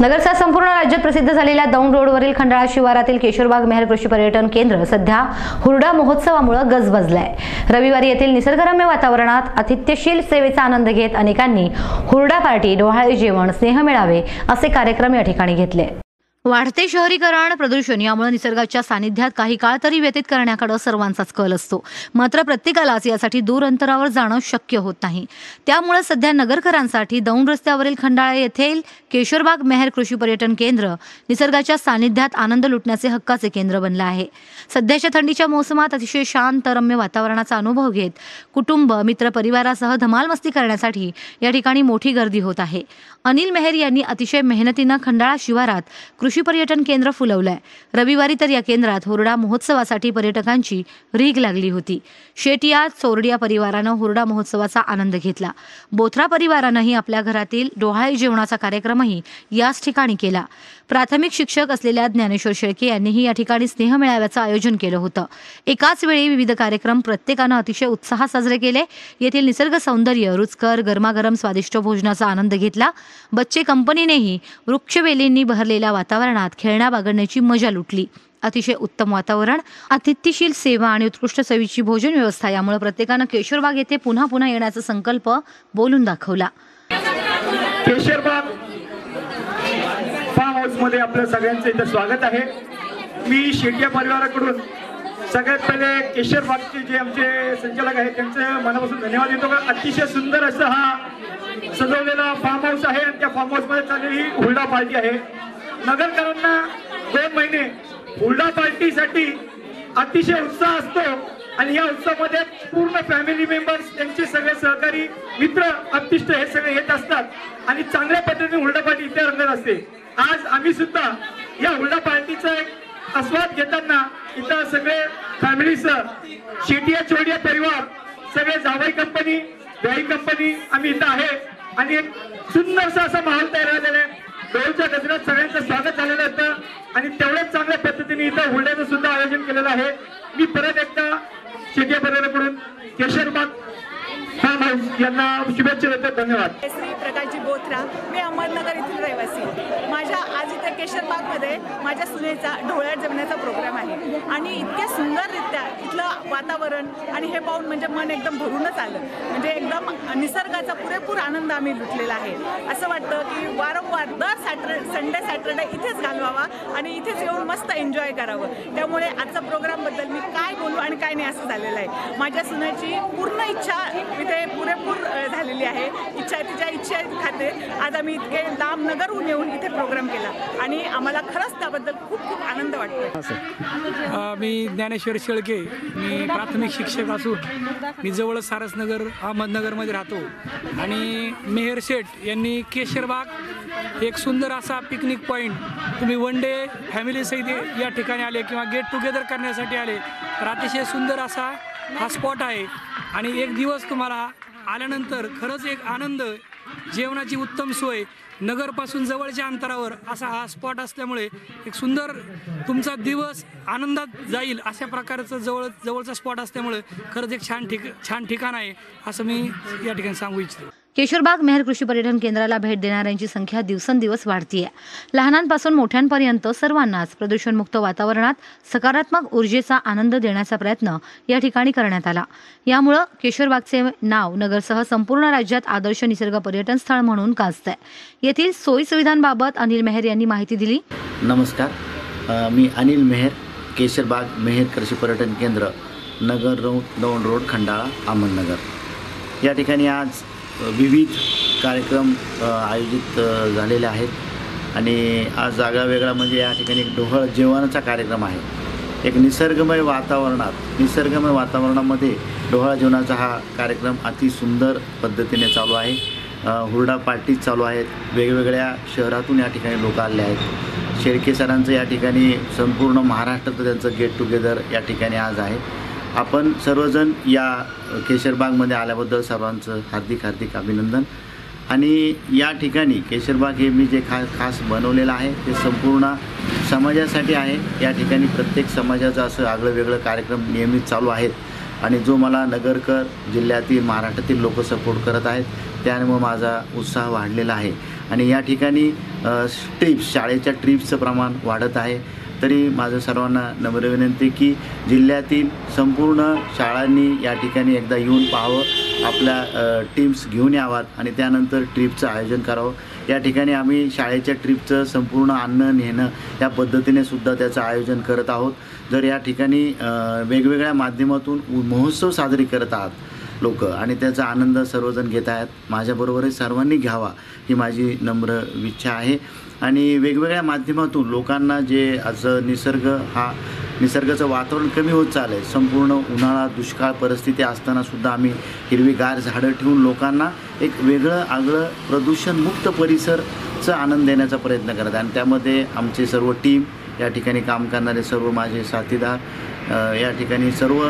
नगरचा संपूर्ण राज्यात प्रसिद्ध झालेल्या दौंड रोडवरील खंडाळा शिवारातील केशरबाग मेहर कृषी पर्यटन केंद्र सध्या हुरडा महोत्सवामुळे गजबजलंय. रविवारी येथील निसर्गरम्य वातावरणात अतिथ्यशील सेवेचा आनंद घेत अनेकांनी हुरडा पार्टी डोहाळे जेवण स्नेह मिळावे असे कार्यक्रम या ठिकाणी घेतले. वाढते शहरीकरण प्रदूषण यामुळे निसर्गाच्या सानिध्यात काही काळ तरी व्यतीत करण्याकडे सर्वांचाच कल असतो. मात्र प्रत्येकालाच यासाठी दूर अंतरावर जाणं शक्य होत नाही. त्यामुळे सध्या नगरकरांसाठी दौंड रस्त्यावरील खंडाळा येथील केशोरबाग मेहर कृषी पर्यटन केंद्र निसर्गाच्या सानिध्यात आनंद लुटण्याचे हक्काचे केंद्र बनलं आहे. सध्याच्या थंडीच्या मोसमात अतिशय शांत रम्य वातावरणाचा अनुभव घेत कुटुंब मित्र परिवारासह धमाल मस्ती करण्यासाठी या ठिकाणी मोठी गर्दी होत आहे. अनिल मेहर यांनी अतिशय मेहनतीनं खंडाळा शिवारात कृषी पर्यटन केंद्र फुलवलं आहे रविवारी तर या केंद्रात हुरडा महोत्सवासाठी पर्यटकांची रीग लागली होती. शेटिया चोरडिया परिवारानं हुरडा महोत्सवाचा आनंद घेतला. बोथरा परिवारानंही आपल्या घरातील डोहाळी जेवणाचा कार्यक्रमही याच ठिकाणी केला. प्राथमिक शिक्षक असलेल्या ज्ञानेश्वर शेळके यांनीही या ठिकाणी स्नेह मेळाव्याचं आयोजन केलं होतं. एकाच वेळी विविध कार्यक्रम प्रत्येकानं अतिशय उत्साहात साजरे केले. येथील निसर्ग सौंदर्य रुचकर गरमागरम स्वादिष्ट भोजनाचा आनंद घेतला. बच्चे कंपनीनेही वृक्षवेलींनी बहरलेल्या वातावरणात खेळण्या बागडण्याची मजा लुटली. अतिशय उत्तम वातावरण आतिथ्यशील सेवा आणि उत्कृष्ट चवीची भोजन व्यवस्था यामुळे प्रत्येकानं केशरबाग येथे पुन्हा पुन्हा येण्याचा संकल्प बोलून दाखवला. केशरबाग फार्म हाऊसमध्ये आपलं सगळ्यांचं इथं स्वागत आहे. मी शेटिया परिवाराकडून सगळ्यात पहिले केशरबागचे जे आमचे संचालक आहेत त्यांचं मनापासून धन्यवाद देतो. का अतिशय सुंदर असं हा सजवलेला फार्म हाऊस आहे आणि त्या फार्म हाऊसमध्ये चाललेली ही हुरडा पार्टी आहे. नगरकरांना दोन महिने हुरडा पार्टीसाठी अतिशय उत्साह असतो. आणि या उत्सवामध्ये पूर्ण फॅमिली मेंबर्स त्यांचे सगळे सहकारी मित्र अतिष्ट हे सगळे येत असतात. आणि चांगल्या पद्धतीने हुरडा पार्टी इथे रंगत असते. आज आम्ही सुद्धा या हुरडा पार्टीचा एक आस्वाद घेताना इथं सगळे फॅमिलीसह शेटिया चोडिया परिवार सगळे जावई कंपनी व्याई कंपनी आम्ही इथं आहे. आणि एक सुंदरसा असा माहोल तयार झालेला आहे. दोनच्या गजरात सगळ्यांचं स्वागत झालेलं होतं. आणि तेवढ्याच चांगल्या पद्धतीने इथं हुंड्याचं सुद्धा आयोजन केलेलं आहे. मी परत एकदा शेती परिवाराकडून केशरबाग फार्म हाऊस यांना शुभेच्छा देतो. धन्यवाद. श्री प्रकाशजी बोथरा मी अहमदनगर येथील रहिवासी. माझ्या आज इथे केशरबागमध्ये माझ्या सुनेचा ढोळ्यात जमण्याचा प्रोग्राम आहे. आणि इतक्या सुंदररित्या इथलं वातावरण आणि हे पाहून म्हणजे मन एकदम भरूनच आलं. म्हणजे एकदम निसर्गाचा पुरेपूर आनंद आम्ही लुटलेला आहे. असं वाटतं की वारंवार दर सॅटर संडे सॅटरडे इथेच घालवावा आणि इथेच येऊन मस्त एन्जॉय करावं. त्यामुळे आजचा प्रोग्रामबद्दल मी काय बोलू आणि काय नाही असं झालेलं आहे. माझ्या सुनाची पूर्ण इच्छा इथे पुरेपूर झालेली आहे. इच्छा तिच्या इच्छा खाते आज आम्ही इतके लांब नगरहून येऊन इथे प्रोग्राम केला आणि आम्हाला खरंच त्याबद्दल खूप खूप आनंद वाटतो मी ज्ञानेश्वर शेळके. मी प्राथमिक शिक्षक असून मी जवळ सारसनगर अहमदनगरमध्ये राहतो. आणि मेहर शेठ यांनी केशरबाग एक सुंदर असा पिकनिक पॉईंट तुम्ही वन डे फॅमिलीसहित या ठिकाणी आले किंवा गेट टुगेदर करण्यासाठी आले तर अतिशय सुंदर असा हा स्पॉट आहे. आणि एक दिवस तुम्हाला आल्यानंतर खरंच एक आनंद जेवणाची उत्तम सोय नगरपासून जवळच्या अंतरावर असा हा स्पॉट असल्यामुळे एक सुंदर तुमचा दिवस आनंदात जाईल अशा प्रकारचं जवळ जवळचा स्पॉट असल्यामुळे खरंच एक छान ठिक छान ठिकाण आहे असं मी या ठिकाणी सांगू इच्छितो. केशरबाग मेहर कृषी पर्यटन केंद्राला भेट देणाऱ्यांची संख्या दिवसेंदिवस वाढतीये. लहानांपासून मोठ्यांपर्यंत सर्वांनाच प्रदूषणमुक्त वातावरणात सकारात्मक ऊर्जेचा आनंद देण्याचा प्रयत्न या ठिकाणी करण्यात आला. यामुळं केशरबागचे नाव नगरसह संपूर्ण राज्यात आदर्श निसर्ग पर्यटन स्थळ म्हणून गाजतंय. येथील सोयीसुविधांबाबत अनिल मेहर यांनी माहिती दिली. नमस्कार. मी अनिल मेहर केशरबाग मेहर कृषी पर्यटन केंद्र नगर रोड दौंड रोड खंडाळा अहमदनगर. या ठिकाणी आज विविध कार्यक्रम आयोजित झालेले आहेत. आणि आज जागा वेगळा म्हणजे या ठिकाणी एक डोहळ जेवणाचा कार्यक्रम आहे. एक निसर्गमय वातावरणात निसर्गमय वातावरणामध्ये डोहाळ जेवणाचा हा कार्यक्रम अति सुंदर पद्धतीने चालू आहे. हुरडा पार्टीज चालू आहेत. वेगवेगळ्या शहरातून या ठिकाणी लोक आले आहेत. शेळके सरांचं या ठिकाणी संपूर्ण महाराष्ट्रात त्यांचं गेट टुगेदर या ठिकाणी आज आहे. आपण सर्वजण या केशरबागमध्ये आल्याबद्दल सर्वांचं हार्दिक हार्दिक अभिनंदन. आणि या ठिकाणी केशरबाग हे मी जे खा खास बनवलेलं आहे ते संपूर्ण समाजासाठी आहे. या ठिकाणी प्रत्येक समाजाचं असं आगळं वेगळं कार्यक्रम नियमित चालू आहेत. आणि जो मला नगरकर जिल्ह्यातील महाराष्ट्रातील लोक सपोर्ट करत आहेत त्यामुळे माझा उत्साह वाढलेला आहे. आणि या ठिकाणी ट्रिप्स शाळेच्या ट्रिप्सचं प्रमाण वाढत आहे. तरी माझं सर्वांना नम्र विनंती की जिल्ह्यातील संपूर्ण शाळांनी या ठिकाणी एकदा येऊन पाहावं आपल्या टीम्स घेऊन यावात आणि त्यानंतर ट्रिपचं आयोजन करावं. या ठिकाणी आम्ही शाळेच्या ट्रिपचं संपूर्ण आणणं नेणं या पद्धतीने सुद्धा त्याचं आयोजन करत आहोत. जर या ठिकाणी वेगवेगळ्या माध्यमातून महोत्सव साजरे करत आहात लोक. आणि त्याचा आनंद सर्वजण घेत आहेत. माझ्याबरोबरच सर्वांनी घ्यावा ही माझी नम्र इच्छा आहे. आणि वेगवेगळ्या माध्यमातून लोकांना जे आज निसर्ग हा निसर्गाचं वातावरण कमी होत चाललं आहे संपूर्ण उन्हाळा दुष्काळ परिस्थिती असतानासुद्धा आम्ही हिरवीगार झाडं ठेवून लोकांना एक वेगळं आगळं प्रदूषणमुक्त परिसरचा आनंद देण्याचा प्रयत्न करत आहे. आणि त्यामध्ये आमचे सर्व टीम या ठिकाणी काम करणारे सर्व माझे साथीदार या ठिकाणी सर्व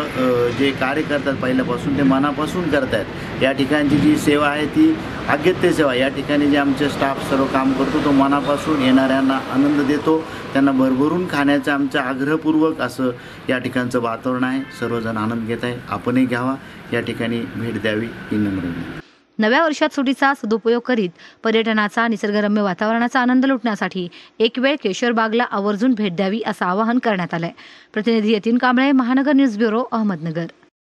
जे कार्य करतात पहिल्यापासून ते मनापासून करत आहेत या ठिकाणची जी सेवा आहे ती अगत्य सेवा. या ठिकाणी जे आमचे स्टाफ सर्व काम करतो तो मनापासून येणाऱ्यांना आनंद देतो. त्यांना भरभरून खाण्याचं आमचं आग्रहपूर्वक असं या ठिकाणचं वातावरण आहे. सर्वजण आनंद घेत आहे आपणही घ्यावा. या ठिकाणी भेट द्यावी. ही नम्र विनंती. नव्या वर्षात सुटीचा सदुपयोग करीत पर्यटनाचा निसर्गरम्य वातावरणाचा आनंद लुटण्यासाठी एक वेळ केशरबागला आवर्जून भेट द्यावी असं आवाहन करण्यात आलंय. प्रतिनिधी यतीन कांबळे महानगर न्यूज ब्युरो अहमदनगर.